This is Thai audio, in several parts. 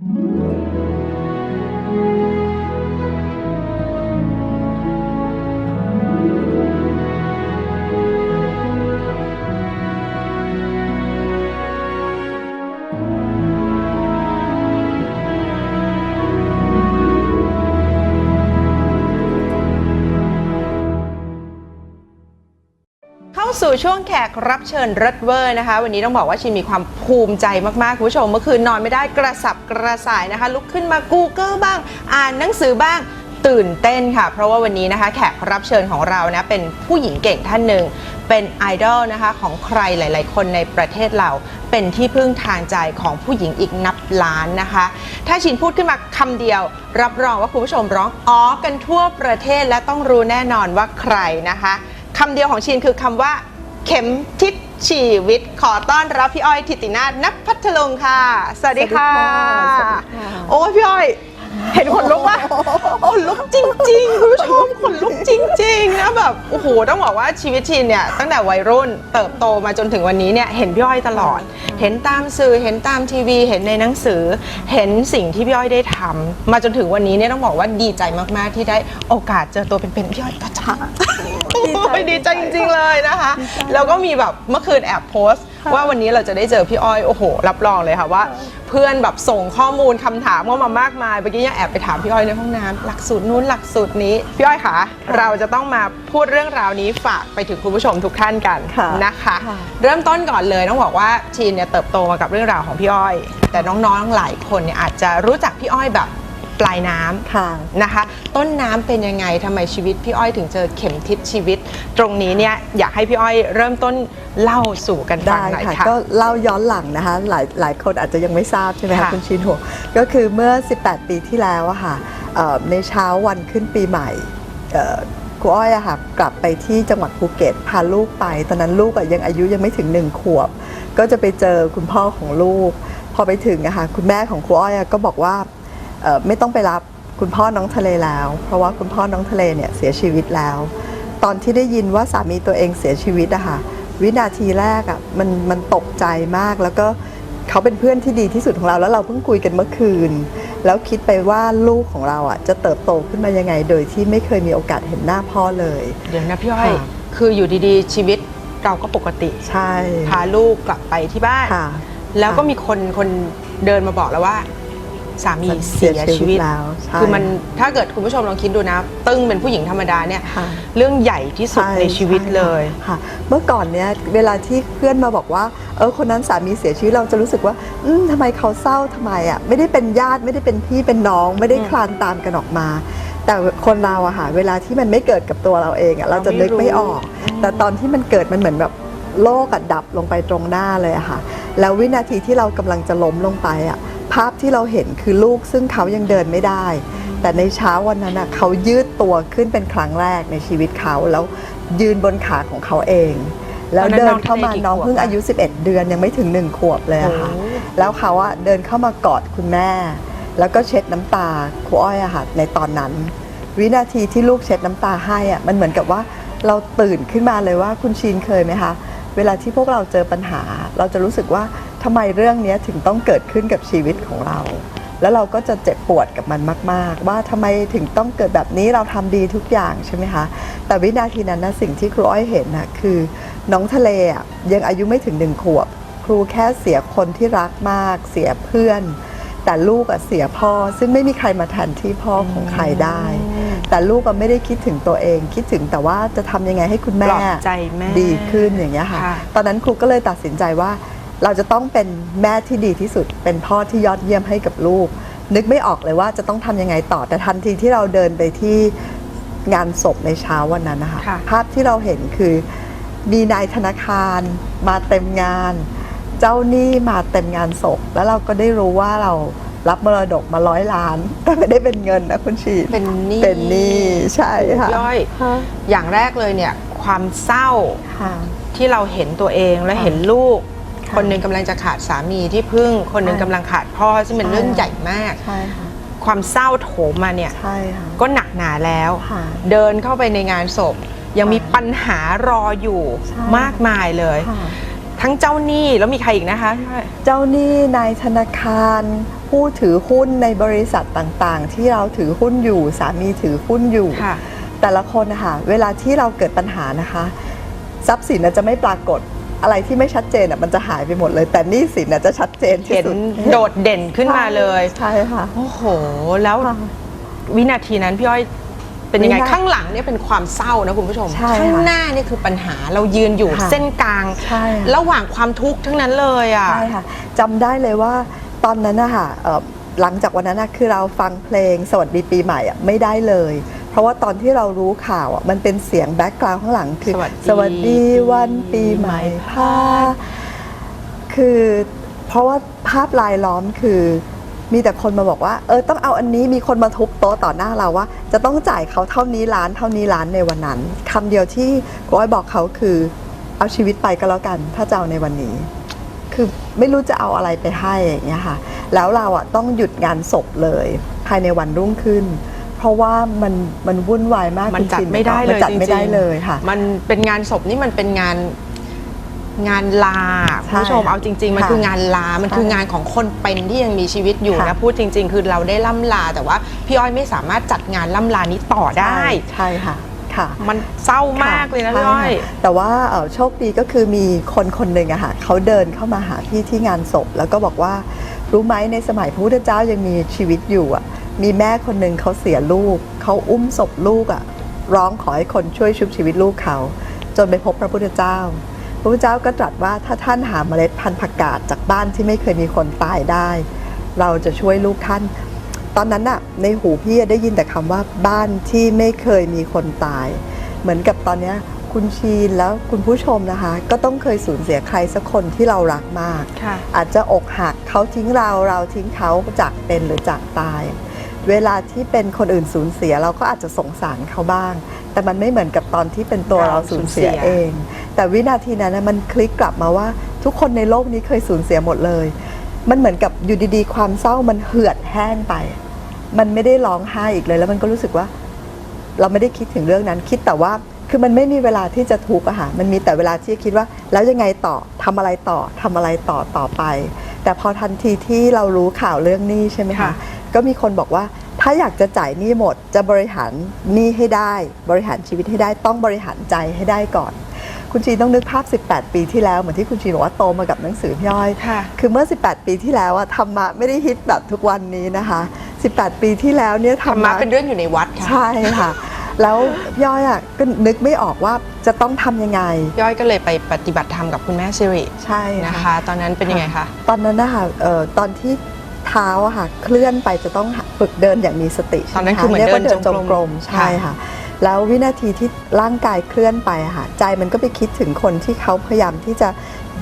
thank you ช่วงแขกรับเชิญรัดเวอร์นะคะ วันนี้ต้องบอกว่าชินมีความภูมิใจมากๆคุณผู้ชมเมื่อคืนนอนไม่ได้กระสับกระส่ายนะคะ ลุกขึ้นมา Google บ้าง อ่านหนังสือบ้างตื่นเต้นค่ะ เพราะว่าวันนี้นะคะแขกรับเชิญของเรานะเป็นผู้หญิงเก่งท่านหนึ่งเป็นไอดอลนะคะของใครหลาย ๆ คนในประเทศเรา เป็นที่พึ่งทางใจของผู้หญิงอีกนับล้านนะคะ ถ้าชินพูดขึ้นมาคำเดียว รับรองว่าคุณผู้ชมร้องอ๋อกันทั่วประเทศและต้องรู้แน่นอนว่าใครนะคะคำเดียวของชินคือคำว่า เข็มทิศชีวิตขอต้อนรับพี่อ้อยทิตินาถนักพัทลุงค่ะ สวัสดีค่ะ สวัสดีค่ะ โอ้ยพี่อ้อย เห็นขนลุกวะโอ้ลุกจริงๆคุณผู้ชมขนลุกจริงๆนะแบบโอ้โหต้องบอกว่าชีวิตชินเนี่ยตั้งแต่วัยรุ่นเติบโตมาจนถึงวันนี้เนี่ยเห็นพี่อ้อยตลอด เห็นตามสื่อเห็นตามทีวี เห็นในหนังสือ เห็นสิ่งที่พี่อ้อยได้ทำมาจนถึงวันนี้เนี่ยต้องบอกว่าดีใจมากๆที่ได้โอกาสเจอตัวเป็นๆพี่อ้อยก็จ้าดีใจโอ้ ยดีใจจริง ๆ เลยนะคะ แล้วก็มีแบบเมื่อคืนแอบโพสต์ ว่าวันนี้เราจะได้เจอพี่อ้อยโอ้โห รับรองเลยค่ะว่า เพื่อนแบบส่งข้อมูลคำถามเข้ามามากมายเมื่อกี้ยังแอบไปถามพี่อ้อยในห้องน้ำหลักสูตรนู้นหลักสูตรนี้ พี่อ้อยคะเราจะต้องมาพูดเรื่องราวนี้ฝากไปถึงคุณผู้ชมทุกท่านกันค่ะนะคะ ค่ะ เริ่มต้นก่อนเลยต้องบอกว่าชีนเนี่ยเติบโตมากับเรื่องราวของพี่อ้อย แต่น้องๆหลายคนเนี่ยอาจจะรู้จักพี่อ้อยแบบ ปลายน้ำค่ะนะคะ ต้นน้ำเป็นยังไงทำไมชีวิตพี่อ้อยถึงเจอเข็มทิศชีวิต ตรงนี้เนี่ยอยากให้พี่อ้อยเริ่มต้นเล่าสู่กันฟังได้หน่อยค่ะ ค่ะ ก็เล่าย้อนหลังนะคะ หลายหลายคนอาจจะยังไม่ทราบใช่ไหมคะค่ะ คุณชินโหก็คือเมื่อ 18 ปีที่แล้วอะค่ะเอ่อในเช้าวันขึ้นปีใหม่เอ่อครูอ้อยอะค่ะกลับไปที่จังหวัดภูเก็ตพาลูกไป ตอนนั้นลูกอะยังอายุยังไม่ถึงหนึ่งขวบ ก็จะไปเจอคุณพ่อของลูก พอไปถึงอะค่ะคุณแม่ของครูอ้อยอะก็บอกว่าเอ่อ ไม่ต้องไปรับคุณพ่อน้องทะเลแล้ว เพราะว่าคุณพ่อน้องทะเลเนี่ยเสียชีวิตแล้ว ตอนที่ได้ยินว่าสามีตัวเองเสียชีวิตอะค่ะวินาทีแรกอะมันมันตกใจมากแล้วก็เขาเป็นเพื่อนที่ดีที่สุดของเราแล้วเราเพิ่งคุยกันเมื่อคืน แล้วคิดไปว่าลูกของเราอะจะเติบโตขึ้นมายังไง โดยที่ไม่เคยมีโอกาสเห็นหน้าพ่อเลย เดี๋ยวนะพี่อ้อยค่ะ คืออยู่ดีๆ ชีวิตเราก็ปกติ ใช่พาลูกกลับไปที่บ้าน ค่ะ แล้วก็มีคนคนเดินมาบอกแล้วว่า สามีเสียชีวิตแล้วใช่คือมันถ้าเกิดคุณผู้ชมลองคิดดูนะ ตึ้งเป็นผู้หญิงธรรมดาเนี่ยค่ะเรื่องใหญ่ที่สุดช่ในชีวิตช่เลยค่ะเมื่อก่อนเนี้ยเวลาที่เพื่อนมาบอกว่าเออคนนั้นสามีเสียชีวิตเราจะรู้สึกว่าอืมทำไมเขาเศร้าทำไมอะไม่ได้เป็นญาติไม่ได้เป็นพี่เป็นน้อง ไม่ได้อืมคลานตามกันออกมา แต่คนเราอะค่ะเวลาที่มันไม่เกิดกับตัวเราเองอะเราจะนึกไม่ออก แต่ตอนที่มันเกิดมันเหมือนแบบโลกอะดับลงไปตรงหน้าเลยอะค่ะ แล้ววินาทีที่เรากำลังจะล้มลงไปอะ ภาพที่เราเห็นคือลูกซึ่งเขายังเดินไม่ได้ แต่ในเช้าวันนั้นอะเขายืดตัวขึ้นเป็นครั้งแรกในชีวิตเขาแล้วยืนบนขาของเขาเอง แล้วเดินเข้ามาน้องเพิ่งอายุ 11 เดือนยังไม่ถึง1ขวบเลยอะค่ะโอ้แล้วเขาอะเดินเข้ามากอดคุณแม่ แล้วก็เช็ดน้ำตาครูอ้อยอะค่ะในตอนนั้น วินาทีที่ลูกเช็ดน้ำตาให้อะมันเหมือนกับว่าเราตื่นขึ้นมาเลยว่าคุณชีนเคยไหมคะเวลาที่พวกเราเจอปัญหา เราจะรู้สึกว่า ทำไมเรื่องเนี้ยถึงต้องเกิดขึ้นกับชีวิตของเรา แล้วเราก็จะเจ็บปวดกับมันมาก ๆ ว่าทำไมถึงต้องเกิดแบบนี้เราทำดีทุกอย่างใช่ไหมคะ แต่วินาทีนั้นนะสิ่งที่ครูอ้อยเห็นนะคือน้องทะเลอะยังอายุไม่ถึงหนึ่งขวบ ครูแค่เสียคนที่รักมาก เสียเพื่อน แต่ลูกอะเสียพ่อ ซึ่งไม่มีใครมาแทนที่พ่อของใครได้ แต่ลูกก็ไม่ได้คิดถึงตัวเอง คิดถึงแต่ว่าจะทำยังไงให้คุณแม่ปลอบใจแม่ ดีขึ้นอย่างเงี้ยค่ะ ค่ะ ตอนนั้นครูก็เลยตัดสินใจว่า เราจะต้องเป็นแม่ที่ดีที่สุด เป็นพ่อที่ยอดเยี่ยมให้กับลูก นึกไม่ออกเลยว่าจะต้องทำยังไงต่อแต่ทันทีที่เราเดินไปที่งานศพในเช้าวันนั้นนะคะค่ะ ภาพที่เราเห็นคือมีนายธนาคารมาเต็มงาน เจ้าหนี้มาเต็มงานศพ แล้วเราก็ได้รู้ว่าเรารับมรดกมาร้อยล้าน แต่ไม่ได้เป็นเงินนะคุณชีนเป็นหนี้เป็นหนี้ใช่ค่ะพี่อ้อย อย่างแรกเลยเนี่ย ความเศร้าค่ะ ที่เราเห็นตัวเองและเห็นลูก ค่ะคนหนึ่งกำลังจะขาดสามีที่พึ่ง คนหนึ่งใช่กำลังขาดพ่อซึ่งเป็นใช่เรื่องใหญ่มาก ใช่ค่ะความเศร้าโถมมาเนี่ย ใช่ค่ะ ก็หนักหนาแล้ว ค่ะเดินเข้าไปในงานศพ ยังมีปัญหารออยู่ใช่ มากมายเลย ค่ะ ทั้งเจ้าหนี้แล้วมีใครอีกนะคะพี่อ้อยเจ้าหนี้นายธนาคาร ผู้ถือหุ้นในบริษัทต่างๆ ที่เราถือหุ้นอยู่ สามีถือหุ้นอยู่ ค่ะ แต่ละคนนะคะเวลาที่เราเกิดปัญหานะคะ ทรัพย์สินน่ะจะไม่ปรากฏ อะไรที่ไม่ชัดเจนอะมันจะหายไปหมดเลย แต่หนี้สินน่ะจะชัดเจนที่เห็นสุดโดดเด่นขึ้นมาเลย ใช่ค่ะ โอ้โห แล้วค่ะวินาทีนั้นพี่อ้อยเป็นยังไง วินาข้างหลังเนี่ยเป็นความเศร้านะคุณผู้ชม ใช่ค่ะข้างหน้านี่คือปัญหาเรายืนอยู่ค่ะเส้นกลาง ใช่ค่ะ ระหว่างความทุกข์ทั้งนั้นเลยอะ ใช่ค่ะจำได้เลยว่าตอนนั้นนะคะเอ่อหลังจากวันนั้นนะคือเราฟังเพลงสวัสดีปีใหม่อะไม่ได้เลยเพ ราะว่าตอนที่เรารู้ข่าวอะมันเป็นเสียงแบ็กกราวด์ข้างหลังคือสวัสดีสวัสดีวันปีใหม่พาคือเพราะว่าภาพลายล้อมคือมีแต่คนมาบอกว่า เออต้องเอาอันนี้มีคนมาทุบโต๊ะต่อหน้าเราว่า จะต้องจ่ายเขาเท่านี้ล้านเท่านี้ล้านในวันนั้นคำเดียวที่ก้อยบอกเขาคือ เอาชีวิตไปก็แล้วกันถ้าจะเอาในวันนี้ คือไม่รู้จะเอาอะไรไปให้อย่างเงี้ยค่ะ แล้วเราอะต้องหยุดงานศพเลย ภายในวันรุ่งขึ้นเพ ราะว่ามันมันวุ่นวายมากมันคุณจัดชินไม่ได้เลยมันจัดไม่ได้จริงๆเลยค่ะ มันเป็นงานศพนี่มันเป็นงานงานลาใช่คุณผู้ชมเอาจริง ๆ มันค่ะคืองานลา มันใช่คืองานของคนเป็นที่ยังมีชีวิตอยู่ค่ะนะพูดจริง ๆ คือเราได้ล่ำลา แต่ว่าพี่อ้อยไม่สามารถจัดงานล่ำลานี้ต่อได้ ใช่ค่ะค่ะ มันเศร้ามากเลยนะพี่ใช่อ้อยค่ะแต่ว่าเอ่อโชคดีก็คือมีคนคนหนึ่งอะค่ะเขาเดินเข้ามาหาพี่ที่งานศพ แล้วก็บอกว่ารู้ไหมในสมัยพระพุทธเจ้ายังมีชีวิตอยู่อะ มีแม่คนหนึ่งเขาเสียลูก เขาอุ้มศพลูกอะร้องขอให้คนช่วยชุบชีวิตลูกเขา จนไปพบพระพุทธเจ้า พระพุทธเจ้าก็ตรัสว่าถ้าท่านหาเมล็ดพันธุ์ผักกาดจากบ้านที่ไม่เคยมีคนตายได้ เราจะช่วยลูกท่าน ตอนนั้นน่ะในหูพี่ได้ยินแต่คำว่าบ้านที่ไม่เคยมีคนตาย เหมือนกับตอนเนี้ยคุณชีนแล้วคุณผู้ชมนะคะ ก็ต้องเคยสูญเสียใครสักคนที่เรารักมากค่ะอาจจะอกหักเขาทิ้งเราเราทิ้งเขาจากเป็นหรือจากตาย เวลาที่เป็นคนอื่นสูญเสียเราก็อาจจะสงสารเขาบ้าง แต่มันไม่เหมือนกับตอนที่เป็นตัวเราสูญเสียเราสูญเสียเอง แต่วินาทีนั้นนะมันคลิกกลับมาว่าทุกคนในโลกนี้เคยสูญเสียหมดเลย มันเหมือนกับอยู่ดีๆ ความเศร้ามันเหือดแห้งไป มันไม่ได้ร้องไห้อีกเลย แล้วมันก็รู้สึกว่า เราไม่ได้คิดถึงเรื่องนั้นคิดแต่ว่าคือมันไม่มีเวลาที่จะทุกข์อะค่ะมันมีแต่เวลาที่จะคิดว่า แล้วยังไงต่อทำอะไรต่อทำอะไรต่อต่อไป แต่พอทันทีที่เรารู้ข่าวเรื่องหนี้ใช่ไหมคะค่ะ ก็มีคนบอกว่า ถ้าอยากจะจ่ายหนี้หมด จะบริหารหนี้ให้ได้ บริหารชีวิตให้ได้ต้องบริหารใจให้ได้ก่อน คุณชีนต้องนึกภาพ 18 ปีที่แล้วเหมือนที่คุณชีนบอกว่าโตมากับหนังสือพี่อ้อยค่ะคือเมื่อ 18 ปีที่แล้วอะธรรมะไม่ได้ฮิตแบบทุกวันนี้นะคะ 18 ปีที่แล้วเนี่ยธรรมะเป็นเรื่องอยู่ในวัดค่ะใช่ค่ะแล้วพี่อ้อยอะก็นึกไม่ออกว่าจะต้องทำยังไงพี่อ้อยก็เลยไปปฏิบัติธรรมกับคุณแม่สิริใช่นะคะ ตอนนั้นเป็นยังไงคะ ตอนนั้นนะคะเอ่อตอนที่เท้าอะค่ะเคลื่อนไปจะต้องฝึกเดินอย่างมีสติตอนนั้นใช่ไคือเหมือนรียกว่าเดินจจงงกกรรมมใช่ค่ะ แล้ววินาทีที่ร่างกายเคลื่อนไปอะค่ะ ใจมันก็ไปคิดถึงคนที่เขาพยายามที่จะ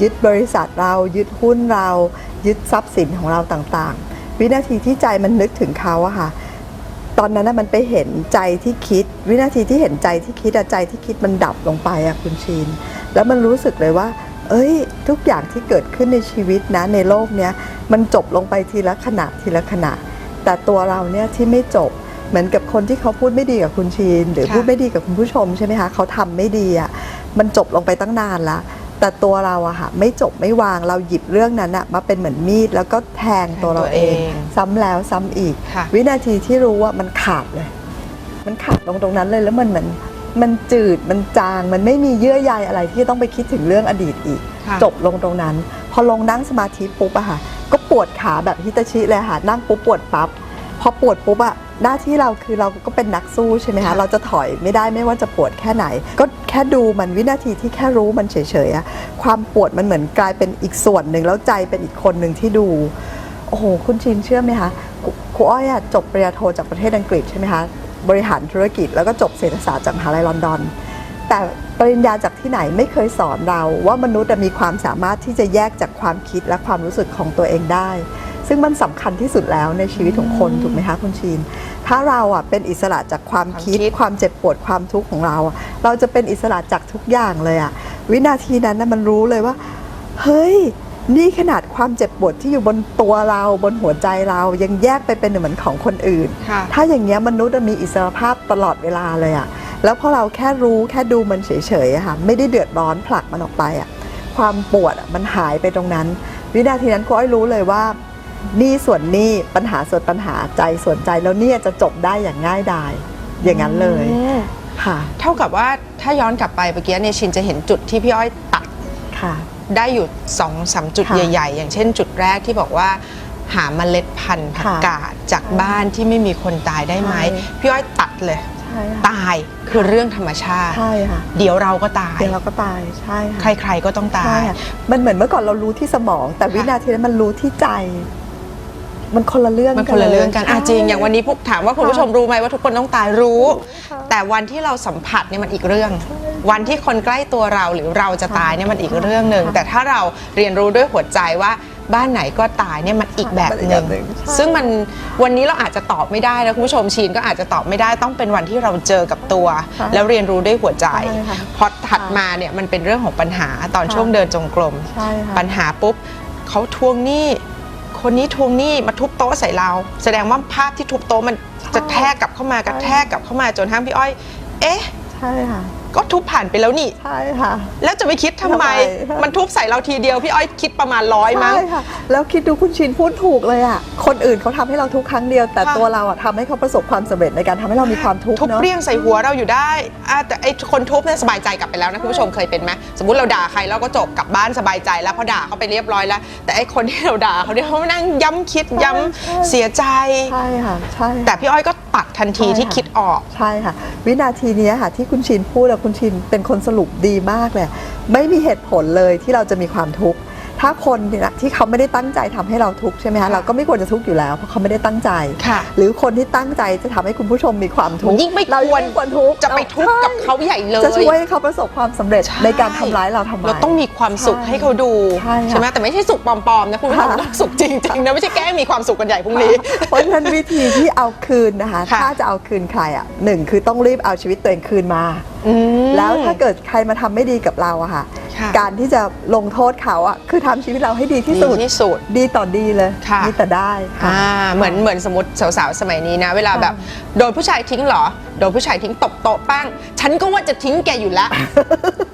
ยึดบริษัทเรา ยึดหุ้นเรา ยึดทรัพย์สินของเราต่างๆ วินาทีที่ใจมันนึกถึงเขาอะค่ะตอนนั้นน่ะมันไปเห็นใจที่คิด วินาทีที่เห็นใจที่คิดอะใจที่คิดมันดับลงไปอะคุณชีน แล้วมันรู้สึกเลยว่า เอ้ยทุกอย่างที่เกิดขึ้นในชีวิตนะในโลกเนี้ยมันจบลงไปทีละขณะทีละขณะ แต่ตัวเราเนี่ยที่ไม่จบเหมือนกับคนที่เขาพูดไม่ดีกับคุณชีน หรือค่ะพูดไม่ดีกับคุณผู้ชมใช่ไหมคะเขาทำไม่ดีอะมันจบลงไปตั้งนานละแต่ตัวเราอะค่ะไม่จบไม่วางเราหยิบเรื่องนั้นอะมาเป็นเหมือนมีด แล้วก็แทงตัวเราเอง ซ้ำแล้วซ้ำอีกค่ะวินาทีที่รู้ว่ามันขาดเลย มันขาดตรงตรงนั้นเลยแล้วมันเหมือน มันจืดมันจาง มันไม่มีเยื่อใยอะไรที่จะต้องไปคิดถึงเรื่องอดีตอีก ค่ะจบลงตรงนั้น พอลงนั่งสมาธิปุ๊บอะค่ะ ก็ปวดขาแบบฮิตาชิเลยค่ะ นั่งปุ๊บปวดปั๊บพอปวดปุ๊บอะหน้าที่เราคือเราก็เป็นนักสู้ใช่ไหมคะ ค่ะ เราจะถอยไม่ได้ไม่ว่าจะปวดแค่ไหน ก็แค่ดูมันวินาทีที่แค่รู้มันเฉยๆอะความปวดมันเหมือนกลายเป็นอีกส่วนหนึ่งแล้วใจเป็นอีกคนหนึ่งที่ดู โอ้โห คุณชินเชื่อไหมคะครูครูอ้อยอะจบปริญญาโทจากประเทศอังกฤษใช่ไหมคะ บริหารธุรกิจ แล้วก็จบเศรษฐศาสตร์จากมหาลัยลอนดอน แต่ปริญญาจากที่ไหนไม่เคยสอนเราว่ามนุษย์อะมีความสามารถที่จะแยกจากความคิดและความรู้สึกของตัวเองได้ ซึ่งมันสำคัญที่สุดแล้วในชีวิตของคนถูกไหมคะคุณชีน ถ้าเราอะเป็นอิสระจากความคิด ความคิดความเจ็บปวดความทุกข์ของเราอะเราจะเป็นอิสระจากทุกอย่างเลยอะวินาทีนั้นนะมันรู้เลยว่า เฮ้ย นี่ขนาดความเจ็บปวดที่อยู่บนตัวเราบนหัวใจเรายังแยกไปเป็นเหมือนของคนอื่นค่ะถ้าอย่างเงี้ยมนุษย์อะมีอิสรภาพตลอดเวลาเลยอะแล้วพอเราแค่รู้แค่ดูมันเฉยๆอะค่ะไม่ได้เดือดร้อนผลักมันออกไปอะความปวดอะมันหายไปตรงนั้น วินาทีนั้นครูอ้อยรู้เลยว่านี่ส่วนนี่ปัญหาส่วนปัญหาใจส่วนใจแล้วเนี่ยจะจบได้อย่างง่ายดายอย่างนั้นเลยอืมค่ะ เท่ากับว่าถ้าย้อนกลับไปเมื่อกี้เนี่ยชินจะเห็นจุดที่พี่อ้อยตัดค่ะ ได้อยู่สองสามจุดค่ะใหญ่ ๆ อย่างเช่นจุดแรกที่บอกว่า หาเมล็ดพันธุ์ผักค่ะกาดจากบ้านที่ไม่มีคนตายได้ไหมใช่ พี่อ้อยตัดเลย ใช่ค่ะตายคือเรื่องธรรมชาติ ใช่ค่ะเดี๋ยวเราก็ตาย เดี๋ยวเราก็ตายใช่ค่ะใครๆก็ต้องตาใช่ย ค่ะมันเหมือนเมื่อก่อนเรารู้ที่สมอง แต่ค่ะวินาทีนั้นมันรู้ที่ใจ มันคนละเรื่องมันคนละเรื่องกันอะใช่จริง อย่างวันนี้พวกถามว่าคุณผู้ชมรู้ไหมว่าทุกคนต้องตายรู้ค่ะแต่วันที่เราสัมผัสเนี่ยมันอีกเรื่อง วันที่คนใกล้ตัวเราหรือเราจะตายเนี่ยมันอีกเรื่องหนึ่งค่ะแต่ถ้าเราเรียนรู้ด้วยหัวใจว่าบ้านไหนก็ตายเนี่ยมันอีกแบบมันอีกหแบนึ่งบหนึ่งใช่ซึ่งมันวันนี้เราอาจจะตอบไม่ได้นะคุณผู้ชมชีนก็อาจจะตอบไม่ได้ต้องเป็นวันที่เราเจอกับตัวค่ะแล้วเรียนรู้ด้วยหัวใจใช่ค่ะพอถัดมาเนี่ยมันเป็นเรื่องของปัญหาตอนค่ะช่วงเดินจงกรมใช่ค่ะปัญหาปุ๊บเขาทวงหนี้ คนนี้ทวงหนี้มาทุบโต๊ะใส่เรา แสดงว่าภาพที่ทุบโต๊ะมันจะแทกกลับเข้ามากระแทกกลับเข้ามาจนทั้งพี่อ้อย เอ๊ะ ใช่ค่ะ ก็ทุบผ่านไปแล้วนี่ ใช่ค่ะ แล้วจะไปคิดทำไม ทำไม มันทุบใส่เราทีเดียวพี่อ้อยคิดประมาณร้อยมั้ง ใช่ค่ะ แล้วคิดดูคุณชินพูดถูกเลยอะ คนอื่นเขาทำให้เราทุกครั้งเดียว แต่ค่ะ ตัวเราอะทำให้เขาประสบความสำเร็จในการทำให้เรามีความทุกข์ทุบเนาะ เปรี้ยงใส่หัวเราอยู่ได้อะแต่ไอ้คนทุบเนี่ยสบายใจกลับไปแล้วนะคุณผู้ชมเคยเป็นไหมสมมติเราด่าใครเราก็จบกลับบ้านสบายใจแล้วเพอด่าเขาไปเรียบร้อยแล้ว แต่ไอ้คนที่เราด่าเขาเนี่ยเขามานั่งย้ำคิดย้ำใช่เสียใจ ใช่ค่ะ ใช่ แต่พี่อ้อยก็ตัดทันทีใช่ที่ค่ะ คิดออก ใช่ค่ะ วินาทีเนี้ยค่ะที่คุณชินพูดแล้วคุณชินเป็นคนสรุปดีมากเลยไม่มีเหตุผลเลยที่เราจะมีความทุกข์ ถ้าคนเนี่ยที่เขาไม่ได้ตั้งใจทำให้เราทุกข์ใช่ไหมคะค่ะเราก็ไม่ควรจะทุกข์อยู่แล้วเพราะเขาไม่ได้ตั้งใจค่ะหรือคนที่ตั้งใจจะทำให้คุณผู้ชมมีความทุกข์ยิ่งไม่เราควรยิ่งควรทุกข์จะไปทุกข์กับเขาใหญ่เลยจะช่วยให้เขาประสบความสำเร็จในการทำร้ายเราทำไมเราต้องมีความสุขใช่ให้เขาดูใช่ค่ะไหมแต่ไม่ใช่สุขปลอมๆนะคุณผู้ชมค่ะต้องสุขจริงๆนะไม่ใช่แกล้งมีความสุขกันใหญ่พรุ่งนี้เพราะฉะนั้นวิธีที่เอาคืนนะคะค่ะถ้าจะเอาคืนใครอะหนึ่งคือต้องรีบเอาชีวิตตัวเองคืนมาอืมแล้วถ้าเกิดใครมาทำไม่ดีกับเราอะค่ะ ค่ะการที่จะลงโทษเขาอะคือทำชีวิตเราให้ดีที่ดีสุดที่สุดดีต่อดีเลยค่ะมีแต่ได้ค่ะอ่าเหมือนเหมือนสมมติสาวๆสมัยนี้นะ เวลาค่ะแบบโดนผู้ชายทิ้งเหรอ โดนผู้ชายทิ้งตบโต๊ะป้งฉันก็ว่าจะทิ้งแกอยู่แล้ว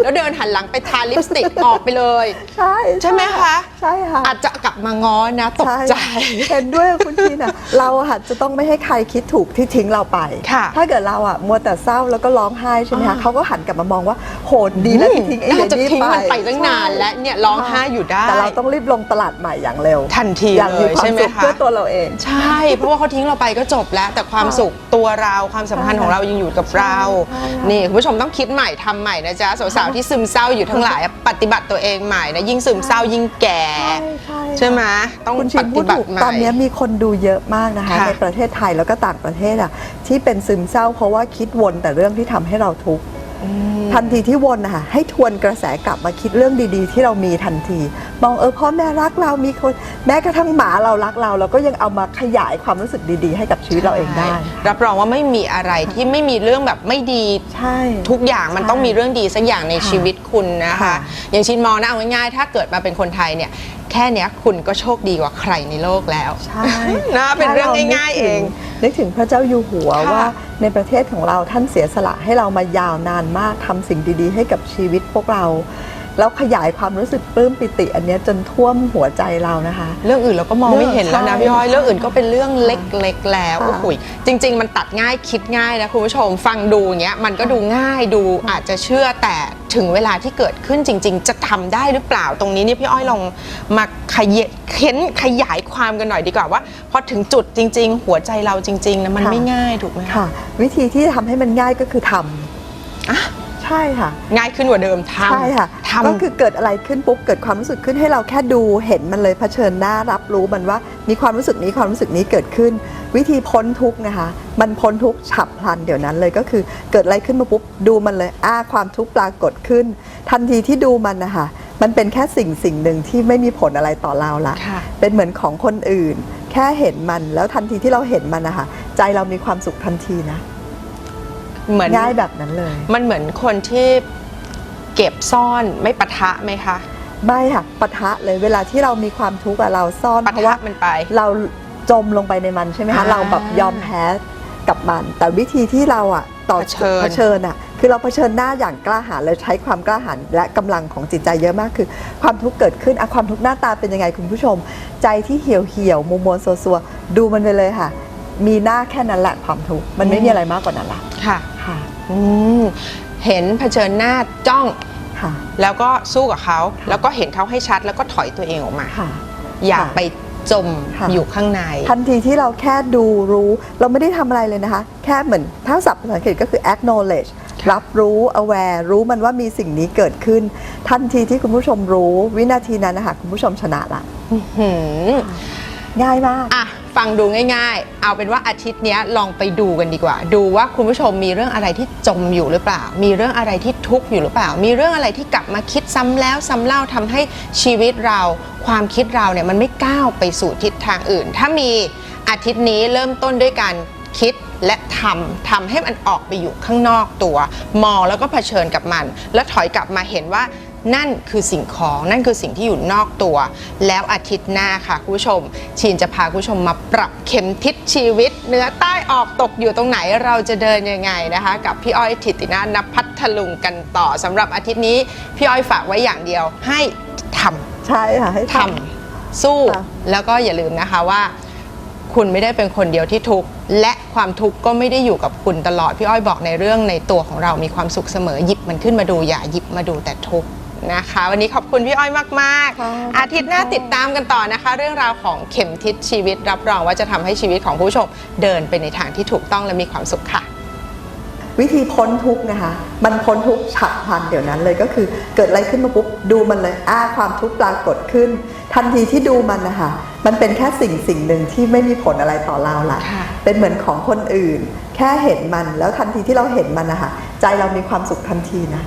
แล้วเดินหันหลังไปทาลิปสติกออกไปเลย ใช่ใช่ไหมคะใช่ค่ะอาจจะกลับมาง้อนะตกใจ เห็นด้วยกับคุณชีนะเราอะค่ะจะต้องไม่ให้ใครคิดถูกที่ทิ้งเราไปค่ะถ้าเกิดเราอะมัวแต่เศร้าแล้วก็ร้องไห้ใช่ไหมอ่าคะเขาก็หันกลับมามองว่าโหดดีแล้วที่ทิ้งไอ้น่าจะเด็กทิ้งนี่ไปมันไปตั้งนานและเนี่ยร้องไห้อยู่ได้ แต่เราต้องรีบลงตลาดใหม่อย่างเร็ว ทันทีอย่างเลมียความใช่ไหมสุขคะเพื่อตัวเราเอง ใช่ เพราะว่าเขาทิ้งเราไปก็จบแล้ว แต่ความค่ะสุขตัวเราความสัมพันธ์ใช่ของเรายังอยู่กับเราใช่ค่ะนี่คุณผู้ชมต้องคิดใหม่ทำใหม่นะจ๊ะสาวๆที่ซึมเศร้าอยู่ทั้งหลายอะปฏิบัติตัวเองใหม่นะยิ่งซึมเศร้ายิ่งแก่ใช่ใช่ไหมต้องคุณปชินพูฏิดบัถูติกใหม่ตอนนี้มีคนดูเยอะมากนะคะ ค่ะในประเทศไทยแล้วก็ต่างประเทศอะที่เป็นซึมเศร้าเพราะว่าคิดวนแต่เรื่องที่ทำให้เราทุกข์อืม ทันทีที่วนนะคะให้ทวนกระแสกลับมาคิดเรื่องดีๆ ที่เรามีทันที มองเออพ่อแม่รักเรามีคนแม้กระทั่งหมาเรารักเราเราก็ยังเอามาขยายความรู้สึกดีๆ ให้กับชีวิตเราเองได้ใช่รับรองว่าไม่มีอะไรที่ไม่มีเรื่องแบบไม่ดีใช่ทุกอย่างมันใช่ต้องมีเรื่องดีสักอย่างในค่ะชีวิตคุณนะคะค่ะอย่างชินมองนะเอาง่ายๆถ้าเกิดมาเป็นคนไทยเนี่ย แค่เนี้ยคุณก็โชคดีกว่าใครในโลกแล้ว ใช่นะเป็นเรื่องง่ายๆเอง นึกถึงพระเจ้าอยู่หัวค่ะว่าในประเทศของเราท่านเสียสละให้เรามายาวนานมากทำสิ่งดีๆ ให้กับชีวิตพวกเรา แล้วขยายความรู้สึกปลื้มปิติ อันเนี้ยจนท่วมหัวใจเรานะคะ เรื่องอื่นเราก็มองไม่เห็นแล้วนะใช่พี่อ้อย เรื่องอื่นก็เป็นเรื่องเล็กๆแล้วค่ะ โอ้โหจริง ๆ มันตัดง่ายคิดง่ายนะคุณผู้ชม ฟังดูอย่างเงี้ยมันก็ดูง่ายดูอาจจะเชื่อแต่ถึงเวลาที่เกิดขึ้นจริง ๆ จะทำได้หรือเปล่าตรงนี้เนี่ยพี่อ้อยลองมาขยะเค้นขยายความกันหน่อยดีกว่าว่าพอถึงจุดจริง ๆ หัวใจเราจริงๆนะมันค่ะไม่ง่ายถูกไหมค่ะ วิธีที่จะทำให้มันง่ายก็คือทำอะใช่ค่ะ ง่ายขึ้นกว่าเดิมทำ ใช่ค่ะ ทำ ก็คือเกิดอะไรขึ้นปุ๊บเกิดความรู้สึกขึ้นให้เราแค่ดูเห็นมันเลยเผชิญหน้ารับรู้มันว่ามีความรู้สึกนี้ความรู้สึกนี้เกิดขึ้น วิธีพ้นทุกข์นะคะ มันพ้นทุกข์ฉับพลันเดี๋ยวนั้นเลยก็คือเกิดอะไรขึ้นมาปุ๊บดูมันเลยอ้าความทุกข์ปรากฏขึ้น ทันทีที่ดูมันนะคะมันเป็นแค่สิ่งสิ่งหนึ่งที่ไม่มีผลอะไรต่อเราละค่ะเป็นเหมือนของคนอื่น แค่เห็นมันแล้วทันทีที่เราเห็นมันนะคะใจเรามีความสุขทันทีนะเหมือนง่ายแบบนั้นเลย มันเหมือนคนที่ เก็บซ่อนไม่ปะทะไหมคะ ไม่ค่ะปะทะเลยเวลาที่เรามีความทุกข์อะเราซ่อนปะเพราะว่าทะมันไป เราจมลงไปในมันใช่ไหมคะอ่าเราแบบยอมแพ้กับมัน แต่วิธีที่เราอะต่อเผชิญ เผชิญอะคือเราเผชิญหน้าอย่างกล้าหาญเลยใช้ความกล้าหาญและกำลังของจิตใจเยอะมากคือ ความทุกข์เกิดขึ้นอะความทุกข์หน้าตาเป็นยังไงคุณผู้ชม ใจที่เหี่ยวเหี่ยวๆมัวมัวๆซัวๆดูมันไปเลยค่ะ มีหน้าแค่นั้นแหละความทุกข์มันไม่มีอะไรมากกว่านั้นละค่ะ ค่ะ อืมเห็นเผชิญหน้าจ้อง ค่ะ แล้วก็สู้กับเขาแล้วก็เห็นเขาให้ชัดแล้วก็ถอยตัวเองออกมา ค่ะ อย่าค่ะไปจมค่ะ อยู่ข้างใน ทันทีที่เราแค่ดูรู้เราไม่ได้ทำอะไรเลยนะคะ แค่เหมือนถ้าศัพท์ภาษาอังกฤษก็คือ acknowledge รับรู้ aware รู้มันว่ามีสิ่งนี้เกิดขึ้น ทันทีที่คุณผู้ชมรู้วินาทีนั้นนะคะคุณผู้ชมชนะละหืมง่ายมาก อะ ฟังดูง่าย ๆ เอาเป็นว่าอาทิตย์นี้ลองไปดูกันดีกว่า ดูว่าคุณผู้ชมมีเรื่องอะไรที่จมอยู่หรือเปล่า มีเรื่องอะไรที่ทุกข์อยู่หรือเปล่า มีเรื่องอะไรที่กลับมาคิดซ้ำแล้วซ้ำเล่าทำให้ชีวิตเรา ความคิดเราเนี่ยมันไม่ก้าวไปสู่ทิศทางอื่น ถ้ามีอาทิตย์นี้เริ่มต้นด้วยการคิดและทำทำให้มันออกไปอยู่ข้างนอกตัว มองแล้วก็เผชิญกับมัน แล้วถอยกลับมาเห็นว่า นั่นคือสิ่งของนั่นคือสิ่งที่อยู่นอกตัว แล้วอาทิตย์หน้าค่ะคุณผู้ชม ชีนจะพาคุณผู้ชมมาปรับเข็มทิศชีวิตเหนื้อใต้ออกตกอยู่ตรงไหนเราจะเดินยังไงนะคะ กับพี่อ้อยทิตินานพัทลุงกันต่อสำหรับอาทิตย์นี้ พี่อ้อยฝากไว้อย่างเดียวให้ทำใช่ค่ะให้ททำสู้ค่ะแล้วก็อย่าลืมนะคะว่าคุณไม่ได้เป็นคนเดียวที่ทุกข์และความทุกข์ก็ไม่ได้อยู่กับคุณตลอด พี่อ้อยบอกในเรื่องในตัวของเรามีความสุขเสมอหยิบมันขึ้นมาดูอย่าหยิบมาดูแต่ทุกข์ นะคะ วันนี้ขอบคุณพี่อ้อยมากค่ะๆอาทิตย์หน้าติดตามกันต่อนะคะ เรื่องราวของเข็มทิศชีวิตรับรองว่าจะทำให้ชีวิตของผู้ชม เดินไปในทางที่ถูกต้องและมีความสุขค่ะำวิธีพ้นทุกข์นะคะ มันพ้นทุกข์ฉับพลันเดี๋ยวนั้นเลยก็คือเกิดอะไรขึ้นมาปุ๊บดูมันเลยอ้าความทุกข์ปรากฏขึ้น ทันทีที่ดูมันนะคะมันเป็นแค่สิ่งสิ่งหนึ่งที่ไม่มีผลอะไรต่อเราละค่ะ เป็นเหมือนของคนอื่น แค่เห็นมันแล้วทันทีที่เราเห็นมันนะคะใจเรามีความสุขทันทีนะ